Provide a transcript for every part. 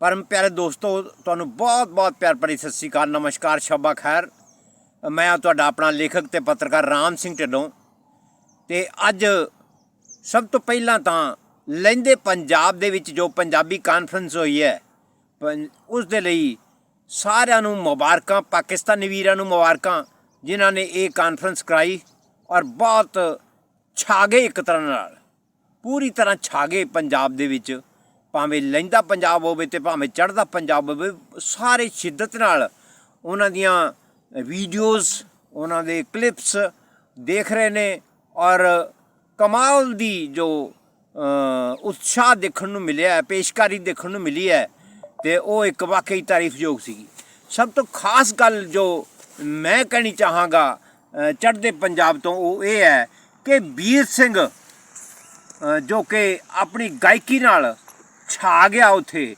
ਪਰਮ ਪਿਆਰੇ ਦੋਸਤੋ, ਤੁਹਾਨੂੰ ਬਹੁਤ ਬਹੁਤ ਪਿਆਰ ਭਰੀ ਸਤਿ ਸ੍ਰੀ ਅਕਾਲ, ਨਮਸਕਾਰ, ਸ਼ਬਾ ਖੈਰ। ਮੈਂ ਤੁਹਾਡਾ ਆਪਣਾ ਲੇਖਕ ਤੇ ਪੱਤਰਕਾਰ ਰਾਮ ਸਿੰਘ ਢਿੱਲੋਂ। ਤੇ ਅੱਜ ਸਭ ਤੋਂ ਪਹਿਲਾਂ ਤਾਂ ਲਹਿੰਦੇ ਪੰਜਾਬ ਦੇ ਵਿੱਚ ਜੋ ਪੰਜਾਬੀ ਕਾਨਫਰੰਸ ਹੋਈ ਹੈ, ਪੰ- ਉਸ ਦੇ ਲਈ ਸਾਰਿਆਂ ਨੂੰ ਮੁਬਾਰਕਾਂ, ਪਾਕਿਸਤਾਨੀ ਵੀਰਾਂ ਨੂੰ ਮੁਬਾਰਕਾਂ, ਜਿਨ੍ਹਾਂ ਨੇ ਇਹ ਕਾਨਫਰੰਸ ਕਰਾਈ ਔਰ ਬਹੁਤ ਛਾਗੇ ਇੱਕ ਤਰ੍ਹਾਂ ਨਾਲ, ਪੂਰੀ ਤਰ੍ਹਾਂ ਛਾਗੇ ਪੰਜਾਬ ਦੇ ਵਿੱਚ। ਭਾਵੇਂ ਲਹਿੰਦਾ ਪੰਜਾਬ ਹੋਵੇ ਤੇ ਭਾਵੇਂ ਚੜ੍ਹਦਾ ਪੰਜਾਬ ਹੋਵੇ, ਸਾਰੇ ਸ਼ਿੱਦਤ ਨਾਲ ਉਹਨਾਂ ਦੀਆਂ ਵੀਡੀਓਜ਼ ਉਹਨਾਂ ਦੇ ਕਲਿੱਪਸ ਦੇਖ ਰਹੇ ਨੇ ਔਰ ਕਮਾਲ ਦੀ ਜੋ ਉਤਸ਼ਾਹ ਦੇਖਣ ਨੂੰ ਮਿਲਿਆ ਹੈ, ਪੇਸ਼ਕਾਰੀ ਦੇਖਣ ਨੂੰ ਮਿਲੀ ਹੈ ਤੇ ਉਹ ਇੱਕ ਵਾਕਈ ਤਾਰੀਫਯੋਗ ਸੀਗੀ। ਸਭ ਤੋਂ ਖਾਸ ਗੱਲ ਜੋ ਮੈਂ ਕਹਿਣੀ ਚਾਹਾਂਗਾ ਚੜ੍ਹਦੇ ਪੰਜਾਬ ਤੋਂ ਉਹ ਇਹ ਹੈ ਕਿ ਵੀਰ ਸਿੰਘ ਜੋ ਕਿ ਆਪਣੀ ਗਾਇਕੀ ਨਾਲ ਛਾ ਗਿਆ ਉੱਥੇ।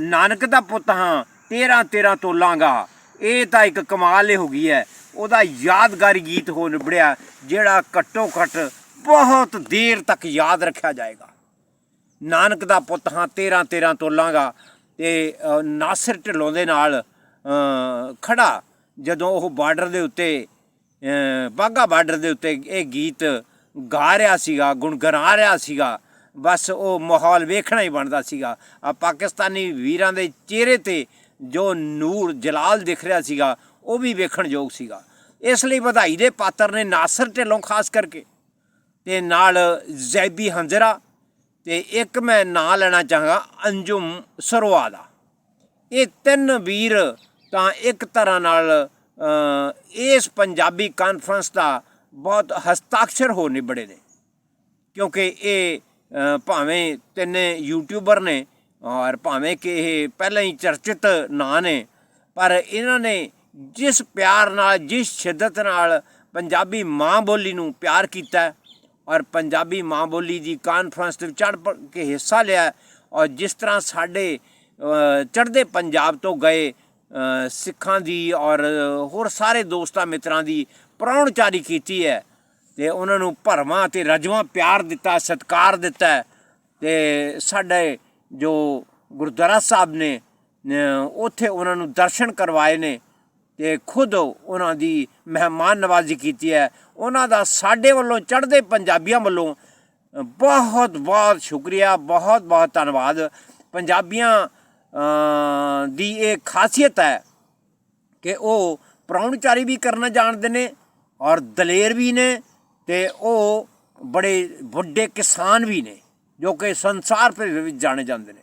ਨਾਨਕ ਦਾ ਪੁੱਤ ਹਾਂ 13 13 ਤੋਲਾਂਗਾ ਇਹ ਤਾਂ ਇੱਕ ਕਮਾਲ ਹੀ ਹੋ ਗਈ ਹੈ। ਉਹਦਾ ਯਾਦਗਾਰੀ ਗੀਤ ਹੋ ਨਿਬੜਿਆ ਜਿਹੜਾ ਘੱਟੋ ਘੱਟ ਬਹੁਤ ਦੇਰ ਤੱਕ ਯਾਦ ਰੱਖਿਆ ਜਾਏਗਾ। ਨਾਨਕ ਦਾ ਪੁੱਤ ਹਾਂ 13 13 ਤੋਲਾਂਗਾ ਤੇ ਨਾਸਰ ਢਿੱਲੋਂ ਦੇ ਨਾਲ ਅ, ਖੜਾ ਜਦੋਂ ਉਹ ਬਾਰਡਰ ਦੇ ਉੱਤੇ ਬਾਗਾ ਬਾਰਡਰ ਦੇ ਉੱਤੇ ਇਹ ਗੀਤ ਗਾ ਰਿਹਾ ਸੀਗਾ ਗੁਣਗੁਣਾ ਰਿਹਾ ਸੀਗਾ ਬਸ ਉਹ ਮਾਹੌਲ ਵੇਖਣਾ ਹੀ ਬਣਦਾ ਸੀਗਾ। ਆ ਪਾਕਿਸਤਾਨੀ ਵੀਰਾਂ ਦੇ ਚਿਹਰੇ ਤੇ ਜੋ ਨੂਰ ਜਲਾਲ ਦਿਖ ਰਿਹਾ ਸੀਗਾ, ਉਹ ਵੀ ਵੇਖਣ ਯੋਗ ਸੀਗਾ। ਇਸ ਲਈ ਵਧਾਈ ਦੇ ਪਾਤਰ ਨੇ ਨਾਸਰ ਢਿੱਲੋਂ ਖਾਸ ਕਰਕੇ ਤੇ ਨਾਲ ਜ਼ੈਬੀ ਹੰਜ਼ਰਾ ਤੇ ਇੱਕ ਮੈਂ ਨਾਂ ਲੈਣਾ ਚਾਹਾਂਗਾ, ਅੰਜੁਮ ਸਰਵਾ ਦਾ ਇਹ ਤਿੰਨ ਵੀਰ ਤਾਂ ਇੱਕ ਤਰ੍ਹਾਂ ਨਾਲ ਇਸ ਪੰਜਾਬੀ ਕਾਨਫਰੰਸ ਦਾ ਬਹੁਤ ਹਸਤਾਖਰ ਹੋ ਨਿਬੜੇ ਨੇ। ਕਿਉਂਕਿ ਇਹ ਭਾਵੇਂ ਤਿੰਨੇ ਯੂਟਿਊਬਰ ਨੇ ਔਰ ਭਾਵੇਂ ਕਿ ਇਹ ਪਹਿਲਾਂ ਹੀ ਚਰਚਿਤ ਨਾਂ ਨੇ, ਪਰ ਇਹਨਾਂ ਨੇ ਜਿਸ ਪਿਆਰ ਨਾਲ, ਜਿਸ ਸ਼ਿੱਦਤ ਨਾਲ ਪੰਜਾਬੀ ਮਾਂ ਬੋਲੀ ਨੂੰ ਪਿਆਰ ਕੀਤਾ ਔਰ ਪੰਜਾਬੀ ਮਾਂ ਬੋਲੀ ਦੀ ਕਾਨਫਰੰਸ ਦੇ ਵਿੱਚ ਚੜ੍ਹ ਪ- ਕੇ ਹਿੱਸਾ ਲਿਆ ਔਰ ਜਿਸ ਤਰ੍ਹਾਂ ਸਾਡੇ ਚੜ੍ਹਦੇ ਪੰਜਾਬ ਤੋਂ ਗਏ ਸਿੱਖਾਂ ਦੀ ਔਰ ਹੋਰ ਸਾਰੇ ਦੋਸਤਾਂ ਮਿੱਤਰਾਂ ਦੀ ਪ੍ਰਾਹੁਣਚਾਰੀ ਕੀਤੀ ਹੈ ਤੇ ਉਹਨਾਂ ਨੂੰ ਭਰਵਾਂ ਤੇ ਰਜਵਾਂ ਪਿਆਰ ਦਿੱਤਾ, ਸਤਿਕਾਰ ਦਿੱਤਾ ਹੈ। ਤੇ ਸਾਡੇ ਜੋ ਗੁਰਦੁਆਰਾ ਸਾਹਿਬ ਨੇ ਉੱਥੇ ਉਹਨਾਂ ਨੂੰ ਦਰਸ਼ਨ ਕਰਵਾਏ ਨੇ ਤੇ ਖੁਦ ਉਹਨਾਂ ਦੀ ਮਹਿਮਾਨ ਨਵਾਜ਼ੀ ਕੀਤੀ ਹੈ। ਉਹਨਾਂ ਦਾ ਸਾਡੇ ਵੱਲੋਂ ਚੜ੍ਹਦੇ ਪੰਜਾਬੀਆਂ ਵੱਲੋਂ ਬਹੁਤ ਬਹੁਤ ਸ਼ੁਕਰੀਆ, ਬਹੁਤ ਬਹੁਤ ਧੰਨਵਾਦ। ਪੰਜਾਬੀਆਂ ਦੀ ਇਹ ਖਾਸੀਅਤ ਹੈ ਕਿ ਉਹ ਪ੍ਰਾਹੁਣਚਾਰੀ ਵੀ ਕਰਨਾ ਜਾਣਦੇ ਨੇ ਔਰ ਦਲੇਰ ਵੀ ਨੇ। ਤੇ ਉਹ ਬੜੇ ਵੱਡੇ ਕਿਸਾਨ ਵੀ ਨੇ, ਜੋ ਕਿ ਸੰਸਾਰ ਭਰ ਵਿੱਚ ਜਾਣੇ ਜਾਂਦੇ ਨੇ।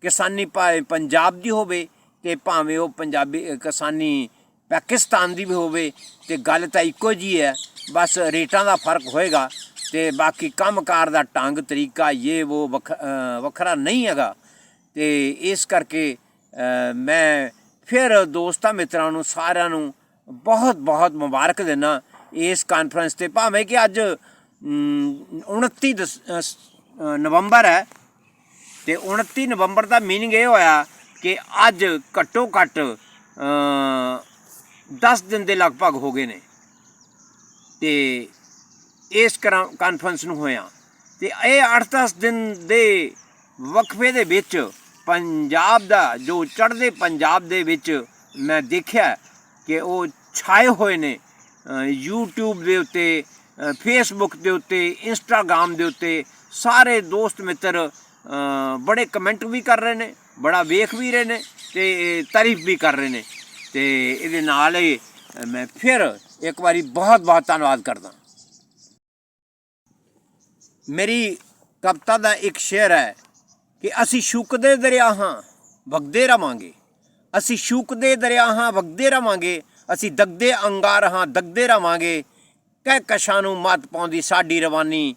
ਕਿਸਾਨੀ ਭਾਵੇਂ ਪੰਜਾਬ ਦੀ ਹੋਵੇ ਤੇ ਭਾਵੇਂ ਉਹ ਪੰਜਾਬੀ ਕਿਸਾਨੀ ਪਾਕਿਸਤਾਨ ਦੀ ਵੀ ਹੋਵੇ, ਤੇ ਗੱਲ ਤਾਂ ਇੱਕੋ ਜੀ ਹੈ, ਬਸ ਰੇਟਾਂ ਦਾ ਫ਼ਰਕ ਹੋਏਗਾ ਤੇ ਬਾਕੀ ਕੰਮਕਾਰ ਦਾ ਢੰਗ, ਤਰੀਕਾ ਇਹ ਉਹ ਵੱਖ- ਵੱਖਰਾ ਨਹੀਂ ਹੈਗਾ। ਤੇ ਇਸ ਕਰਕੇ ਮੈਂ ਫਿਰ ਦੋਸਤਾਂ ਮਿੱਤਰਾਂ ਨੂੰ ਸਾਰਿਆਂ ਨੂੰ ਬਹੁਤ ਬਹੁਤ ਮੁਬਾਰਕ ਦਿੰਦਾ ਇਸ ਕਾਨਫਰੰਸ ਤੇ ਭਾਵੇਂ ਕਿ ਅੱਜ ਅਮ, 29 ਦਸ- ਨਵੰਬਰ ਹੈ ਤੇ 29 ਨਵੰਬਰ ਦਾ ਮੀਨਿੰਗ ਇਹ ਹੋਇਆ ਕਿ ਅੱਜ ਘੱਟੋ ਘੱਟ 10 ਦਿਨ ਦੇ ਲਗਭਗ ਹੋ ਗਏ ਨੇ। ਤੇ ਇਸ ਕਾਨਫਰੰਸ ਨੂੰ ਹੋਇਆ। ਤੇ ਇਹ 8-10 ਦਿਨ ਦੇ ਵਕਫੇ ਦੇ ਵਿੱਚ ਪੰਜਾਬ ਦਾ ਜੋ ਚੜ੍ਹਦੇ ਪੰਜਾਬ ਦੇ ਵਿੱਚ ਮੈਂ ਦੇਖਿਆ ਕਿ ਉਹ ਛਾਏ ਹੋਏ ਨੇ। YouTube ਦੇ ਉੱਤੇ ਅ, Facebook ਦੇ ਉੱਤੇ Instagram ਦੇ ਉੱਤੇ ਸਾਰੇ ਦੋਸਤ ਮਿੱਤਰ ਬੜੇ ਕਮੈਂਟ ਵੀ ਕਰ ਰਹੇ ਨੇ ਬੜਾ ਵੇਖ ਵੀ ਰਹੇ ਨੇ ਤੇ ਤਾਰੀਫ ਵੀ ਕਰ ਰਹੇ ਨੇ। ਤੇ ਇਹਦੇ ਨਾਲ ਹੀ ਮੈਂ ਫਿਰ ਇੱਕ ਵਾਰੀ ਬਹੁਤ ਬਹੁਤ ਧੰਨਵਾਦ ਕਰਦਾ ਮੇਰੀ ਕਵਿਤਾ ਦਾ ਇੱਕ ਸ਼ੇਰ ਹੈ ਕਿ ਅਸੀਂ ਸ਼ੁਕਦੇ ਦਰਿਆ ਹਾਂ ਵਗਦੇ ਰਵਾਂਗੇ। ਅਸੀਂ ਸ਼ੁਕਦੇ ਦਰਿਆ ਹਾਂ ਵਗਦੇ ਰਵਾਂਗੇ। ਅਸੀਂ ਦਗਦੇ ਅੰਗਾਰ ਹਾਂ ਦਗਦੇ ਰਵਾਂਗੇ। ਕਹਿ ਕਸ਼ਾਂ ਨੂੰ ਮੱਤ ਪਾਉਂਦੀ ਸਾਡੀ ਰਵਾਨੀ।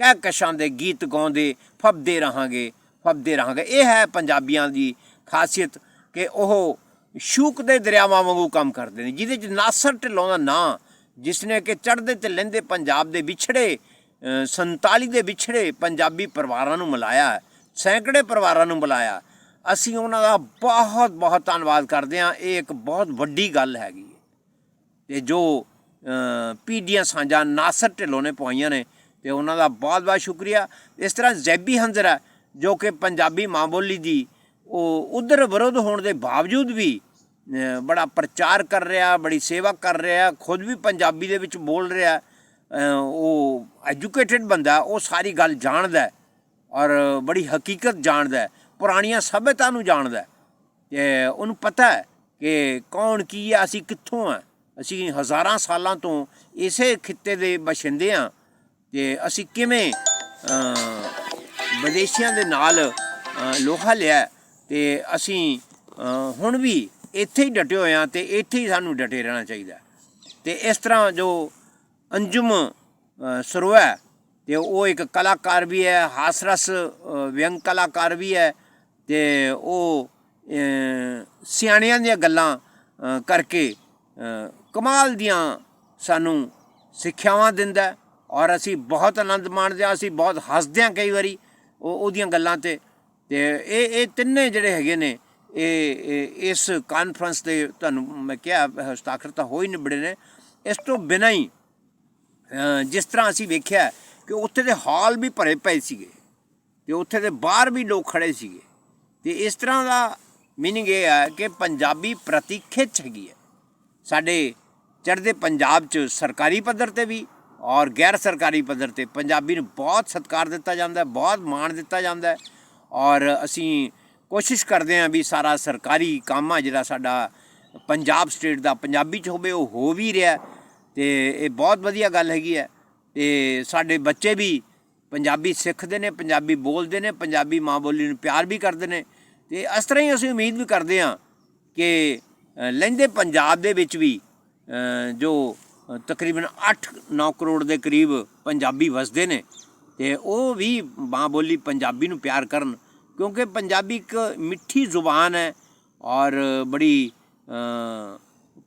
ਕਹਿ ਕਸ਼ਾਂ ਦੇ ਗੀਤ ਗਾਉਂਦੇ ਫੱਬਦੇ ਰਹਾਂਗੇ ਫੱਬਦੇ ਰਹਾਂਗੇ। ਇਹ ਹੈ ਪੰਜਾਬੀਆਂ ਦੀ ਖਾਸੀਅਤ ਕਿ ਉਹ ਸ਼ੂਕ ਦੇ ਦਰਿਆਵਾਂ ਵਾਂਗੂ ਕੰਮ ਕਰਦੇ ਨੇ ਜਿਹਦੇ ਚ ਨਾਸਰ ਢਿੱਲੋਂ ਦਾ ਨਾਂ ਜਿਸ ਨੇ ਕਿ ਚੜ੍ਹਦੇ ਤੇ ਲਹਿੰਦੇ ਪੰਜਾਬ ਦੇ ਵਿਛੜੇ ਅ, 47 ਦੇ ਵਿਛੜੇ ਪੰਜਾਬੀ ਪਰਿਵਾਰਾਂ ਨੂੰ ਮਿਲਾਇਆ ਸੈਂਕੜੇ ਪਰਿਵਾਰਾਂ ਨੂੰ ਮਿਲਾਇਆ। ਅਸੀਂ ਉਹਨਾਂ ਦਾ ਬਹੁਤ ਬਹੁਤ ਧੰਨਵਾਦ ਕਰਦੇ ਹਾਂ। ਇਹ ਇੱਕ ਬਹੁਤ ਵੱਡੀ ਗੱਲ ਹੈਗੀ। ਤੇ ਜੋ ਪੀਡੀਆਂ ਸਾਂਝਾਂ ਨਾਸਰ ਢਿੱਲੋਂ ਨੇ ਪਵਾਈਆਂ ਨੇ, ਤੇ ਉਹਨਾਂ ਦਾ ਬਹੁਤ ਬਹੁਤ ਸ਼ੁਕਰੀਆ। ਇਸ ਤਰ੍ਹਾਂ ਜ਼ੈਬੀ ਹੰਜ਼ਰ ਹੈ, ਜੋ ਕਿ ਪੰਜਾਬੀ ਮਾਂ ਬੋਲੀ ਦੀ, ਉਹ ਉਧਰ ਵਿਰੋਧ ਹੋਣ ਦੇ ਬਾਵਜੂਦ ਵੀ ਬੜਾ ਪ੍ਰਚਾਰ ਕਰ ਰਿਹਾ, ਬੜੀ ਸੇਵਾ ਕਰ ਰਿਹਾ, ਖੁਦ ਵੀ ਪੰਜਾਬੀ ਦੇ ਵਿੱਚ ਬੋਲ ਰਿਹਾ ਉਹ ਐਜੂਕੇਟਿਡ ਬੰਦਾ, ਉਹ ਸਾਰੀ ਗੱਲ ਜਾਣਦਾ ਔਰ ਬੜੀ ਹਕੀਕਤ ਜਾਣਦਾ ਪੁਰਾਣੀਆਂ ਸਭਿਅਤਾ ਨੂੰ ਜਾਣਦਾ ਹੈ। ਤੇ ਉਹਨੂੰ ਪਤਾ ਹੈ ਕਿ ਕੌਣ ਕੀ ਹੈ, ਅਸੀਂ ਕਿੱਥੋਂ ਆ ਅਸੀਂ ਹਜ਼ਾਰਾਂ ਸਾਲਾਂ ਤੋਂ ਇਸੇ ਖਿੱਤੇ ਦੇ ਬਸ਼ਿੰਦੇ ਆ ਤੇ ਅਸੀਂ ਕਿਵੇਂ ਵਿਦੇਸ਼ੀਆਂ ਦੇ ਨਾਲ ਲੋਹਾ ਲਿਆ ਹੈ ਤੇ ਅਸੀਂ ਹੁਣ ਵੀ ਇੱਥੇ ਹੀ ਡਟੇ ਹੋਏ ਆ ਤੇ ਇੱਥੇ ਹੀ ਸਾਨੂੰ ਡਟੇ ਰਹਿਣਾ ਚਾਹੀਦਾ ਹੈ। ਤੇ ਇਸ ਤਰ੍ਹਾਂ ਜੋ ਅੰਜੁਮ ਅ, ਸਰੋਆ ਹੈ, ਤੇ ਉਹ ਇੱਕ ਕਲਾਕਾਰ ਵੀ ਹੈ ਹਾਸਰਸ ਵਿਅੰਗ ਕਲਾਕਾਰ ਵੀ ਹੈ ਤੇ ਉਹ ਸਿਆਣਿਆਂ ਦੀਆਂ ਗੱਲਾਂ ਕਰਕੇ ਕਮਾਲ ਦੀਆਂ ਸਾਨੂੰ ਸਿੱਖਿਆਵਾਂ ਦਿੰਦਾ ਔਰ ਅਸੀਂ ਬਹੁਤ ਆਨੰਦ ਮਾਣਦੇ ਹਾਂ, ਅਸੀਂ ਬਹੁਤ ਹੱਸਦੇ ਹਾਂ ਕਈ ਵਾਰੀ ਉਹ ਉਹਦੀਆਂ ਗੱਲਾਂ ਤੇ। ਤੇ ਇਹ ਇਹ ਤਿੰਨੇ ਜਿਹੜੇ ਹੈਗੇ ਨੇ, ਇਹ ਇਸ ਕਾਨਫਰੰਸ ਦੇ ਤੁਹਾਨੂੰ ਮੈਂ ਕਿਹਾ, ਹਸਤਾਖਰ ਤਾਂ ਹੋ ਹੀ ਨਿਬੜੇ ਨੇ। ਇਸ ਤੋਂ ਬਿਨਾਂ ਹੀ ਜਿਸ ਤਰ੍ਹਾਂ ਅਸੀਂ ਵੇਖਿਆ ਕਿ ਉੱਥੇ ਦੇ ਹਾਲ ਵੀ ਭਰੇ ਪਏ ਸੀਗੇ ਤੇ ਉੱਥੇ ਦੇ ਬਾਹਰ ਵੀ ਲੋਕ ਖੜੇ ਸੀਗੇ। ਤੇ ਇਸ ਤਰ੍ਹਾਂ ਦਾ ਮੀਨਿੰਗ ਇਹ ਹੈ ਕਿ ਪੰਜਾਬੀ ਪ੍ਰਤੀ ਖਿੱਚ ਹੈਗੀ ਹੈ। ਸਾਡੇ ਚੜ੍ਹਦੇ ਪੰਜਾਬ 'ਚ ਸਰਕਾਰੀ ਪੱਧਰ ਤੇ ਵੀ ਔਰ ਗੈਰ ਸਰਕਾਰੀ ਪੱਧਰ ਤੇ ਪੰਜਾਬੀ ਨੂੰ ਬਹੁਤ ਸਤਿਕਾਰ ਦਿੱਤਾ ਜਾਂਦਾ ਬਹੁਤ ਮਾਣ ਦਿੱਤਾ ਜਾਂਦਾ ਔਰ ਅਸੀਂ ਕੋਸ਼ਿਸ਼ ਕਰਦੇ ਹਾਂ ਵੀ ਸਾਰਾ ਸਰਕਾਰੀ ਕੰਮ ਆ ਜਿਹੜਾ ਸਾਡਾ ਪੰਜਾਬ ਸਟੇਟ ਦਾ ਪੰਜਾਬੀ 'ਚ ਹੋਵੇ ਉਹ ਹੋ ਵੀ ਰਿਹਾ ਤੇ ਇਹ ਬਹੁਤ ਵਧੀਆ ਗੱਲ ਹੈਗੀ ਹੈ ਤੇ ਸਾਡੇ ਬੱਚੇ ਵੀ ਪੰਜਾਬੀ ਸਿੱਖਦੇ ਨੇ ਪੰਜਾਬੀ ਬੋਲਦੇ ਨੇ ਪੰਜਾਬੀ ਮਾਂ ਬੋਲੀ ਨੂੰ ਪਿਆਰ ਵੀ ਕਰਦੇ ਨੇ ਤੇ ਇਸ ਤਰ੍ਹਾਂ ਹੀ ਅਸੀਂ ਉਮੀਦ ਵੀ ਕਰਦੇ ਹਾਂ ਕਿ ਅ, ਲਹਿੰਦੇ ਪੰਜਾਬ ਦੇ ਵਿੱਚ ਵੀ ਜੋ ਤਕਰੀਬਨ 8-9 ਕਰੋੜ ਦੇ ਕਰੀਬ ਪੰਜਾਬੀ ਵਸਦੇ ਨੇ ਤੇ ਉਹ ਵੀ ਮਾਂ ਬੋਲੀ ਪੰਜਾਬੀ ਨੂੰ ਪਿਆਰ ਕਰਨ ਕਿਉਂਕਿ ਪੰਜਾਬੀ ਇੱਕ ਮਿੱਠੀ ਜ਼ੁਬਾਨ ਹੈ ਔਰ ਬੜੀ ਅ,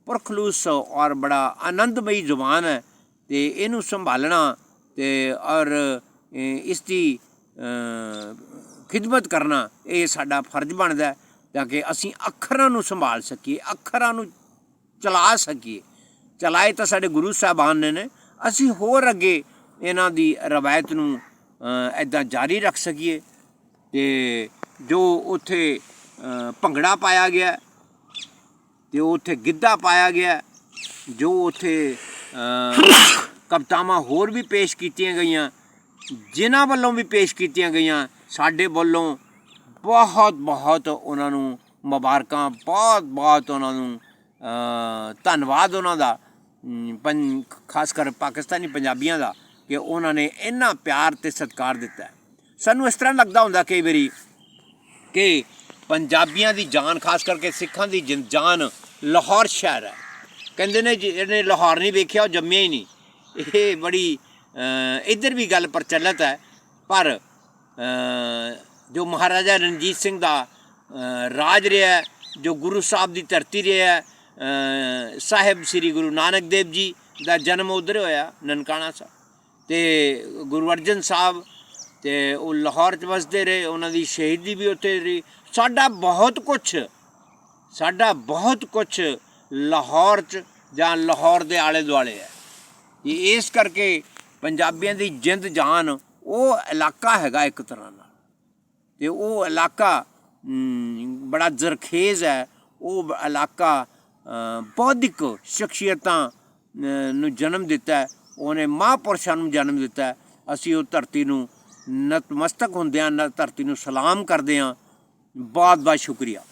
ਪੁਰਖਲੂਸ ਔਰ ਬੜਾ ਆਨੰਦਮਈ ਜ਼ੁਬਾਨ ਹੈ ਤੇ ਇਹਨੂੰ ਸੰਭਾਲਣਾ ਤੇ ਔਰ ਇਸ ਦੀ ਖਿਦਮਤ ਕਰਨਾ ਇਹ ਸਾਡਾ ਫਰਜ਼ ਬਣਦਾ ਤਾਂ ਕਿ ਅਸੀਂ ਅੱਖਰਾਂ ਨੂੰ ਸੰਭਾਲ ਸਕੀਏ ਅੱਖਰਾਂ ਨੂੰ ਚਲਾ ਸਕੀਏ। ਚਲਾਏ ਤਾਂ ਸਾਡੇ ਗੁਰੂ ਸਾਹਿਬਾਨ ਨੇ ਨੇ। ਅਸੀਂ ਹੋਰ ਅੱਗੇ ਇਹਨਾਂ ਦੀ ਰਵਾਇਤ ਨੂੰ ਐਦਾਂ ਜਾਰੀ ਰੱਖ ਸਕੀਏ। ਤੇ ਜੋ ਉੱਥੇ ਭੰਗੜਾ ਪਾਇਆ ਗਿਆ ਤੇ ਉੱਥੇ ਗਿੱਧਾ ਪਾਇਆ ਗਿਆ ਜੋ ਉੱਥੇ ਅ, ਕਵਿਤਾਵਾਂ ਹੋਰ ਵੀ ਪੇਸ਼ ਕੀਤੀਆਂ ਗਈਆਂ ਜਿਨ੍ਹਾਂ ਵੱਲੋਂ ਵੀ ਪੇਸ਼ ਕੀਤੀਆਂ ਗਈਆਂ ਸਾਡੇ ਵੱਲੋਂ ਬਹੁਤ ਬਹੁਤ ਉਹਨਾਂ ਨੂੰ ਮੁਬਾਰਕਾਂ ਬਹੁਤ ਬਹੁਤ ਉਹਨਾਂ ਨੂੰ ਧੰਨਵਾਦ ਉਹਨਾਂ ਦਾ ਪੰ, ਖਾਸ ਕਰ ਪਾਕਿਸਤਾਨੀ ਪੰਜਾਬੀਆਂ ਦਾ, ਕਿ ਉਹਨਾਂ ਨੇ ਇੰਨਾ ਪਿਆਰ ਤੇ ਸਤਿਕਾਰ ਦਿੱਤਾ ਸਾਨੂੰ ਇਸ ਤਰ੍ਹਾਂ ਲੱਗਦਾ ਹੁੰਦਾ ਕਈ ਵਾਰੀ ਕਿ ਪੰਜਾਬੀਆਂ ਦੀ ਜਾਨ, ਖਾਸ ਕਰਕੇ ਸਿੱਖਾਂ ਦੀ ਜਾਨ ਲਾਹੌਰ ਸ਼ਹਿਰ ਹੈ। ਕਹਿੰਦੇ ਨੇ ਜਿਹਨੇ ਲਾਹੌਰ ਨਹੀਂ ਵੇਖਿਆ, ਉਹ ਜੰਮਿਆ ਹੀ ਨਹੀਂ। ਇਹ ਬੜੀ ਇੱਧਰ ਵੀ ਗੱਲ ਪ੍ਰਚਲਿਤ ਹੈ, ਪਰ ਜੋ ਮਹਾਰਾਜਾ ਰਣਜੀਤ ਸਿੰਘ ਦਾ ਰਾਜ ਰਿਹਾ ਜੋ ਗੁਰੂ ਸਾਹਿਬ ਦੀ ਧਰਤੀ ਰਿਹਾ ਸਾਹਿਬ ਸ੍ਰੀ ਗੁਰੂ ਨਾਨਕ ਦੇਵ ਜੀ ਦਾ ਜਨਮ ਉਧਰ ਹੋਇਆ, ਨਨਕਾਣਾ ਸਾਹਿਬ। ਤੇ ਗੁਰੂ ਅਰਜਨ ਸਾਹਿਬ ਤੇ ਉਹ ਲਾਹੌਰ ਚ ਵਸਦੇ ਰਹੇ, ਉਹਨਾਂ ਦੀ ਸ਼ਹੀਦੀ ਵੀ ਉੱਥੇ ਰਹੀ। ਸਾਡਾ ਬਹੁਤ ਕੁਝ ਸਾਡਾ ਬਹੁਤ ਕੁਝ ਲਾਹੌਰ ਚ ਜਾਂ ਲਾਹੌਰ ਦੇ ਆਲੇ ਦੁਆਲੇ ਹੈ ਇਸ ਕਰਕੇ ਪੰਜਾਬੀਆਂ ਦੀ ਜਿੰਦ ਜਾਨ, ਉਹ ਇਲਾਕਾ ਹੈਗਾ ਇੱਕ ਤਰ੍ਹਾਂ ਦਾ। ਤੇ ਉਹ ਇਲਾਕਾ ਬੜਾ ਜ਼ਰਖੇਜ਼ ਹੈ। ਉਹ ਇਲਾਕਾ ਬੌਧਿਕ ਸ਼ਖਸੀਅਤਾਂ ਨੂੰ ਜਨਮ ਦਿੱਤਾ ਉਹਨੇ ਮਹਾਂਪੁਰਸ਼ਾਂ ਨੂੰ ਜਨਮ ਦਿੱਤਾ ਅਸੀਂ ਉਹ ਧਰਤੀ ਨੂੰ ਨਤਮਸਤਕ ਹੁੰਦੇ ਹਾਂ, ਨ ਧਰਤੀ ਨੂੰ ਸਲਾਮ ਕਰਦੇ ਹਾਂ। ਬਹੁਤ ਬਹੁਤ ਸ਼ੁਕਰੀਆ।